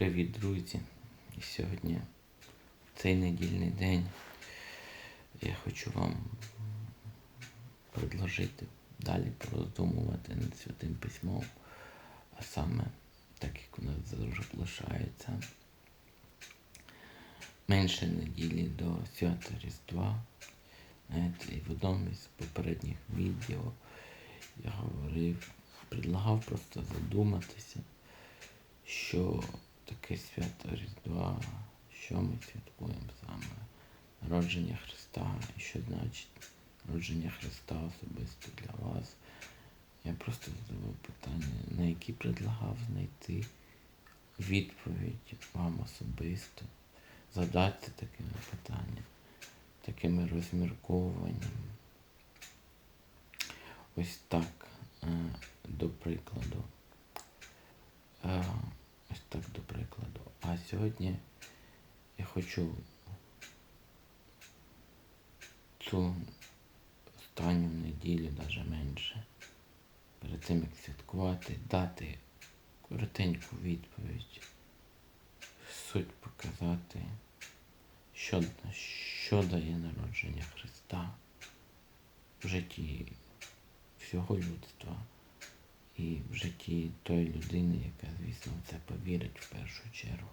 Привіт, друзі! І сьогодні, в цей недільний день, я хочу вам предложити далі пороздумувати над святим письмом, а саме, так як у нас завжди менше неділі до свята Різдва. І в одному із попередніх відео я говорив, предлагав просто задуматися, що таке свято Різдва, що ми святкуємо саме народження Христа, і що значить народження Христа особисто для вас. Я просто задавав питання, на які предлагав знайти відповідь вам особисто, задати такими питаннями, такими розмірковуваннями. Ось так, е, до прикладу. Ось так до прикладу. А сьогодні я хочу цю останню неділю, навіть менше, перед тим як святкувати, дати коротеньку відповідь, суть показати, що, що дає народження Христа в житті всього людства і в житті тої людини, яка, звісно, це повірить в першу чергу.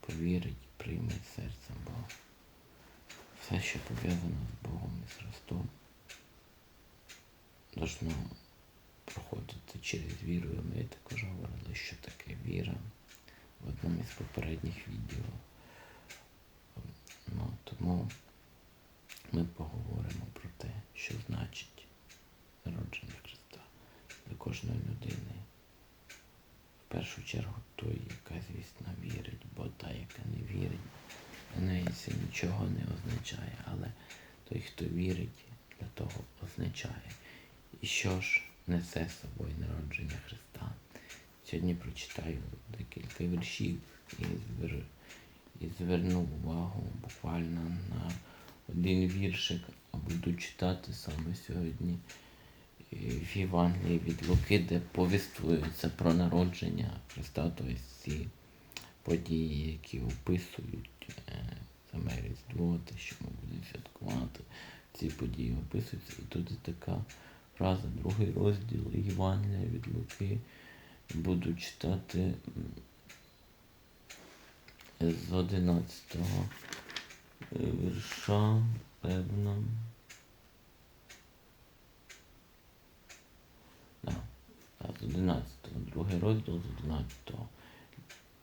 Повірить, прийме серцем Бога. Все, що пов'язано з Богом і з Христом, должно проходити через віру. І Ми також говорили, що таке віра в одному із попередніх відео. Ну, тому ми поговоримо про те, що значить народження Христа кожної людини. В першу чергу той, яка, звісно, вірить, бо та, яка не вірить, для неї це нічого не означає. Але той, хто вірить, для того означає. І що ж несе з собою народження Христа? Сьогодні прочитаю декілька віршів і, звер... і зверну увагу буквально на один віршик, а буду читати саме сьогодні в Євангелії від Луки, де повіствується про народження Христа, тобто ці події, які описують е, саме Різдво, те, що ми будемо святкувати, ці події описуються. І тут є така фраза, другий розділ Євангелія від Луки. Буду читати з 11 вірша, певно. з 11, другий розділ з 11.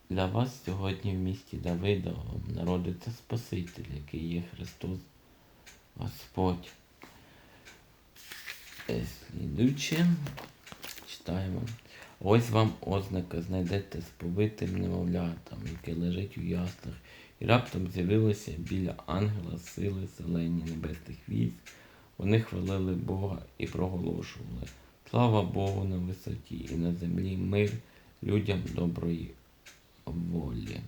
Для вас сьогодні в місті Давида народиться Спаситель, який є Христос Господь. Слідуючи, читаємо. Ось вам ознака, знайдете з побитим немовлятам, яке лежить у яслах, і раптом з'явилося біля ангела сили зелені небесних військ. Вони хвалили Бога і проголошували. Слава Богу на висоті і на землі мир людям доброї волі.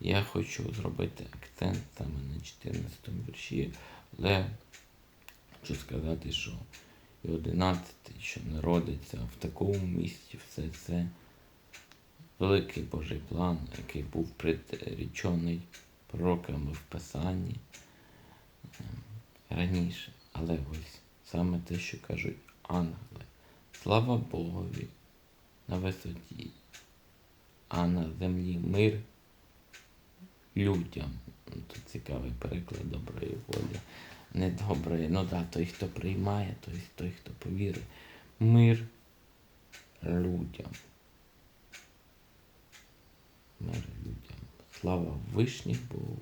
Я хочу зробити акцент саме на 14 вірші, але хочу сказати, що і 11, що народиться в такому місці все це великий Божий план, який був предрічений пророками в Писанні ем, раніше. Але ось саме те, що кажуть ангели. Слава Богові на висоті, а на землі мир людям. Тут цікавий переклад доброї волі. Не доброї, ну да, той, хто приймає, той, той, хто повірить. Мир людям. Мир людям. Слава Вишніх Богу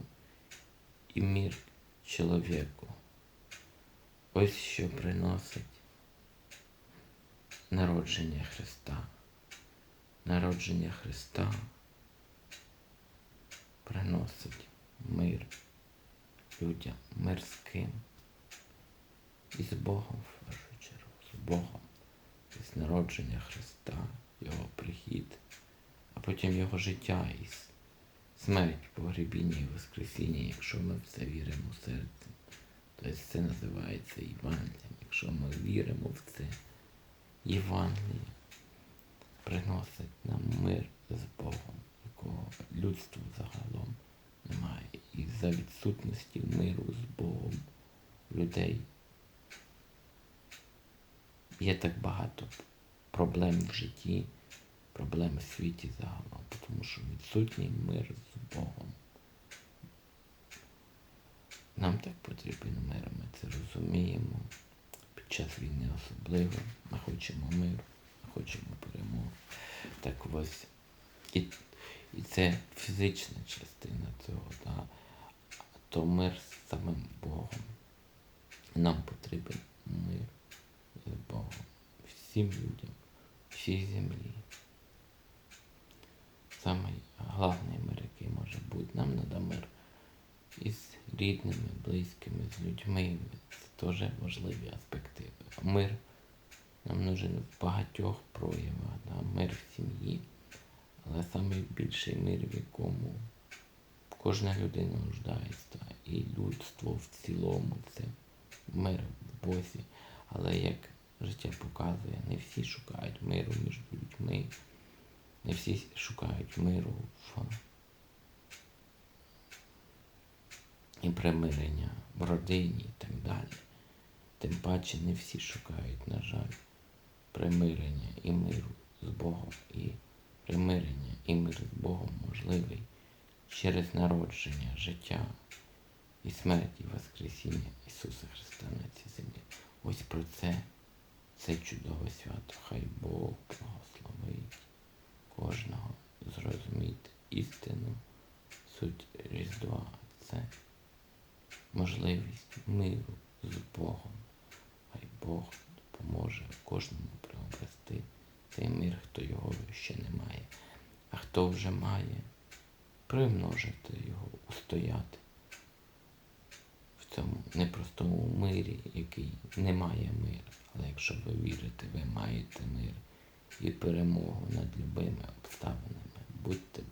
і мир чоловіку. Ось що приносить народження Христа. Народження Христа приносить мир людям, мир з ким. І з Богом в першу чергу, з Богом, з народження Христа, Його прихід, а потім Його життя і смерть, погребіння і Воскресіння, якщо ми в це віримо серцем. Тобто це називається Євангелієм. Якщо ми віримо в це. Євангеліє приносить нам мир з Богом. якого людству загалом немає. І за відсутності миру з Богом людей є так багато проблем в житті, проблем в світі загалом, тому що відсутній мир з Богом. Нам так потрібен мир, ми це розуміємо. Час війни особливо. Ми хочемо миру, ми хочемо перемоги. Так ось. І, і це фізична частина цього, да. то мир з самим Богом. Нам потрібен мир з Богом. Всім людям, всій землі. Самий головний мир, який може бути. Нам треба мир із рідними, близькими, з людьми. Це теж важливі аспекти. Мир нам нужен в багатьох проявах. Да? Мир в сім'ї. Але найбільший мир, в якому кожна людина нуждається. І людство в цілому це мир в Бозі. Але як життя показує, не всі шукають миру між людьми, не всі шукають миру в і примирення в родині і так далі. Тим паче не всі шукають, на жаль, примирення і миру з Богом. І примирення і мир з Богом можливий через народження, життя і смерть і Воскресіння Ісуса Христа на цій землі. Ось про це це чудове свято. Хай Бог благословить кожного зрозуміти істину, суть Різдва. Це можливість миру з Богом. Бог допоможе кожному приобрести цей мир, хто його ще не має. А хто вже має, примножити його, устояти в цьому непростому мирі, який не має мир. Але якщо ви вірите, ви маєте мир і перемогу над любими обставинами. Будьте